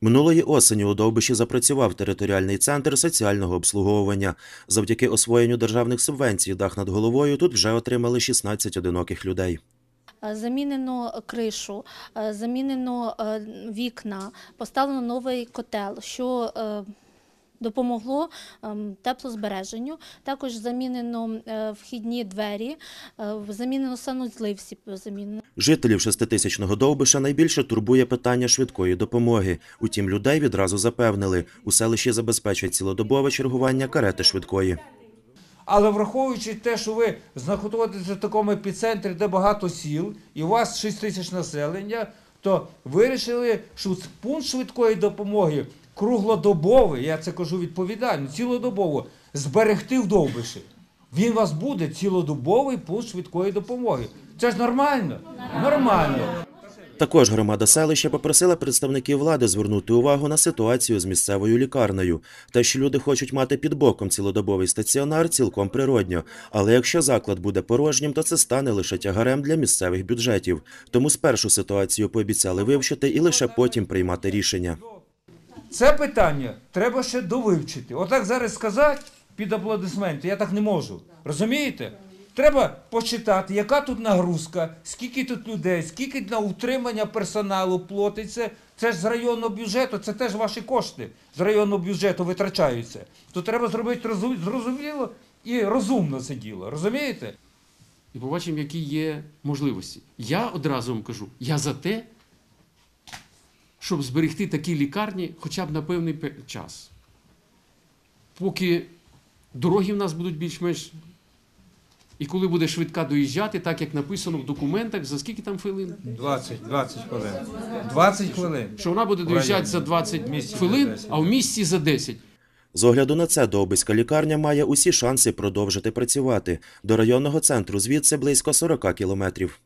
Минулої осені у Довбиші запрацював територіальний центр соціального обслуговування. Завдяки освоєнню державних субвенцій дах над головою тут вже отримали 16 одиноких людей. Е, Замінено кришу, е, замінено е, вікна, поставлено новий котел, що допомогло ем, теплозбереженню. Також замінено е, вхідні двері, е, замінено санузли всі замінено. Жителів шеститисячного Довбиша найбільше турбує питання швидкої допомоги. Утім, людей відразу запевнили, у селищі забезпечать цілодобове чергування карети швидкої. Але враховуючи те, що ви знаходитеся в такому епіцентрі, де багато сіл, і у вас 6 тисяч населення, то вирішили, що пункт швидкої допомоги круглодобовий, я це кажу відповідально, цілодобово, зберегти в Довбиші. Він вас буде цілодобовий пункт швидкої допомоги. Це ж нормально? Нормально. Також громада селища попросила представників влади звернути увагу на ситуацію з місцевою лікарнею. Те, що люди хочуть мати під боком цілодобовий стаціонар, цілком природньо. Але якщо заклад буде порожнім, то це стане лише тягарем для місцевих бюджетів. Тому спершу ситуацію пообіцяли вивчити і лише потім приймати рішення. Це питання треба ще довивчити. Отак зараз сказати під аплодисменти, я так не можу. Розумієте? Треба почитати, яка тут нагрузка, скільки тут людей, скільки на утримання персоналу платиться. Це ж з районного бюджету, це теж ваші кошти з районного бюджету витрачаються. То треба зробити зрозуміло і розумно це діло. Розумієте? і побачимо, які є можливості. Я одразу вам кажу, я за те, щоб зберегти такі лікарні хоча б на певний час. Поки дороги в нас будуть більш-менш. І коли буде швидка доїжджати, так як написано в документах, за скільки там хвилин? 20, 20 хвилин. 20 хвилин. Що вона буде доїжджати за 20 місті хвилин, 10. а в місті за 10. З огляду на це Довбиська лікарня має усі шанси продовжити працювати. До районного центру звідси близько 40 кілометрів.